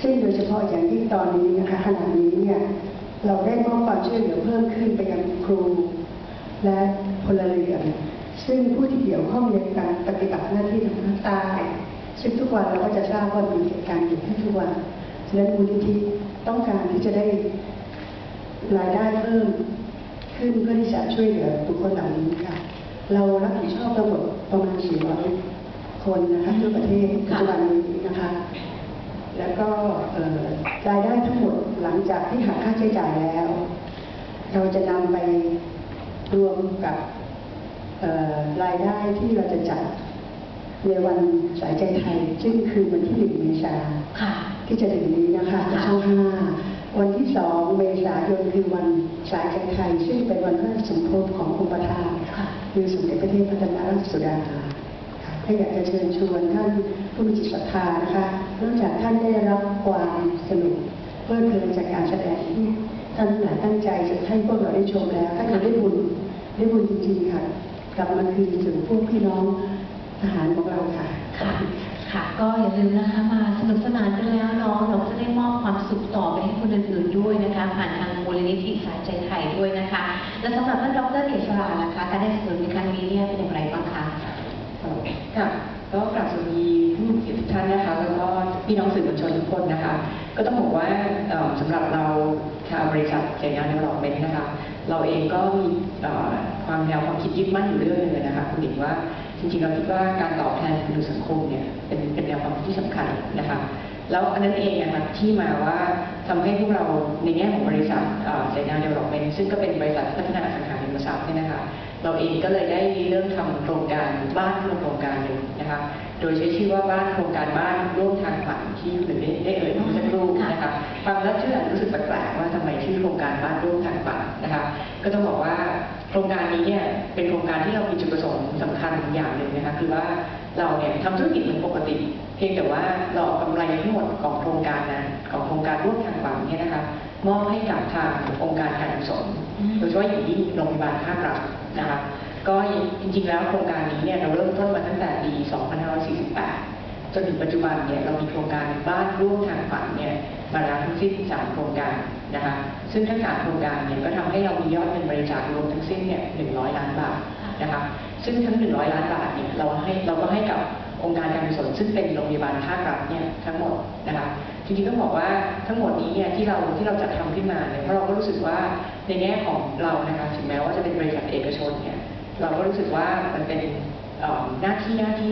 ซึ่งโดยเฉพาะอย่างยิ่งตอนนี้นะคะขณะนี้เนี่ยเราได้มอบความช่วยเหลือเพิ่มขึ้นไปยังครู และพลเรือนซึ่งผู้ที่เกี่ยวข้องในการปฏิบัติหน้าที่ทางภาคใต้ซึ่งทุกวันเราก็จะทราบว่ามีเหตุการณ์อยู่ที่ทุกวันฉะนั้นมูลนิธิต้องการที่จะได้รายได้เพิ่มขึ้นเพื่อที่จะช่วยเหลือบุคคลเหล่านี้ค่ะ เรารับผิดชอบทั้งหมดประมาณ400คนนะคะทั่วประเทศปัจจุบันนี้นะคะ แล้วก็เอ่อรายได้ทั้งหมดหลังจากที่หักค่าใช้จ่ายแล้ว เราจะนำไปรวมกับเอ่อรายได้ที่เราจะจัดในวันสายใจไทย ซึ่งคือวันที่หนึ่งเมษาค่ะที่จะถึงนี้นะคะค่ะช่องห้าวันที่สองเมษายนคือวันสายใจไทย ซึ่งเป็นวันพระราชสมภพขององค์ประธานค่ะคือสมเด็จพระเทพพัฒนราชสุดา ค่ะถ้าอยากจะเชิญชวนท่านผู้มีจิตศรัทธานะคะนอกจากท่านได้รับความสนุกเพลิดเพลินจากการแสดงที่ท่านทั้งหลายตั้งใจจะให้พวกเราได้ชมแล้วถ้าเกิดได้บุญได้บุญจริงๆค่ะ กลับมาคืนถึงพวกพี่น้องทหารของเราค่ะค่ะค่ะ ก็อย่าลืมนะคะมาสนุกสนานกันแล้วเนาะเราก็จะได้มอบความสุขต่อไปให้คนอื่นๆด้วยนะคะ ผ่านทางมูลนิธิสายใจไทยด้วยนะคะ และสำหรับท่านดรเกษราล่ะคะการได้สนุนในครั้งนี้เนี่ยเป็นอย่างไรบ้างคะ ค่ะก็กราบสวัสดีผู้มีเกียรติทุกท่านนะคะ แล้วก็พี่น้องสื่อมวลชนทุกคนนะคะ ก็ต้องบอกว่าเอ่อสำหรับเราชาวบริษัทเกียรติงานเดเวลอปเมนต์นะคะ เราเองก็มีความแนวความคิดยึดมั่นอยู่เรื่องนึงเลยนะคะคุณหญิงว่าจริงๆเราคิดว่าการตอบแทนคุณสังคมเนี่ยเป็นเป็นแนวความคิดที่สำคัญนะคะ แล้วอันนั้นเองนะคะที่มาว่าทำให้พวกเราในแง่ของบริษัทเสนาเดเวลลอปเมนต์ซึ่งก็เป็นบริษัทพัฒนาสังหาริมทรัพย์เนี่ยนะคะเราเองก็เลยได้เริ่มทำโครงการบ้านโครงการหนึ่งนะคะโดยใช้ชื่อว่าบ้านโครงการบ้านร่วมทางฝันที่คุณได้ได้เอ่ยเมื่อสักครู่นะคะฟังแล้วชื่อรู้สึกแปลกๆว่าทำไมชื่อโครงการบ้านร่วมทางฝันนะคะก็ต้องบอกว่า โครงการนี้เนี่ยเป็นโครงการที่เรามีจุดประสงค์สำคัญอย่างหนึ่งนะคะคือว่าเราเนี่ยทำธุรกิจเหมือนปกติ เพียงแต่ว่าเราเอากำไรทั้งหมดของโครงการนั้นของโครงการร่วมทางฝันเนี่ยนะคะมอบให้กับทางองค์การการกุศลโดยเฉพาะอย่างยิ่งโรงพยาบาลภาครัฐนะคะก็จริงๆแล้วโครงการนี้เนี่ยเราเริ่มต้นมาตั้งแต่ปี 2548 จนถึงปัจจุบันเนี่ยเรามีโครงการบ้านร่วมทางฝันเนี่ยมาแล้วทั้งสิ้น3โครงการนะคะซึ่งทั้งสามโครงการเนี่ยก็ทำให้เรามียอดเงินบริจาครวมทั้งสิ้นเนี่ย100ล้านบาทนะคะซึ่งทั้ง 100 ล้านบาทเนี่ยเราให้เราก็ให้กับองค์การการกุศลซึ่งเป็นโรงพยาบาลภาครัฐเนี่ยทั้งหมดนะคะจริงๆต้องบอกว่าทั้งหมดนี้เนี่ยที่เราที่เราจัดทำขึ้นมาเนี่ยเพราะเราก็รู้สึกว่าในแง่ของเรานะคะถึงแม้ว่าจะเป็นบริษัทเอกชนเนี่ยเราก็รู้สึกว่ามันเป็นหน้าที่หน้าที่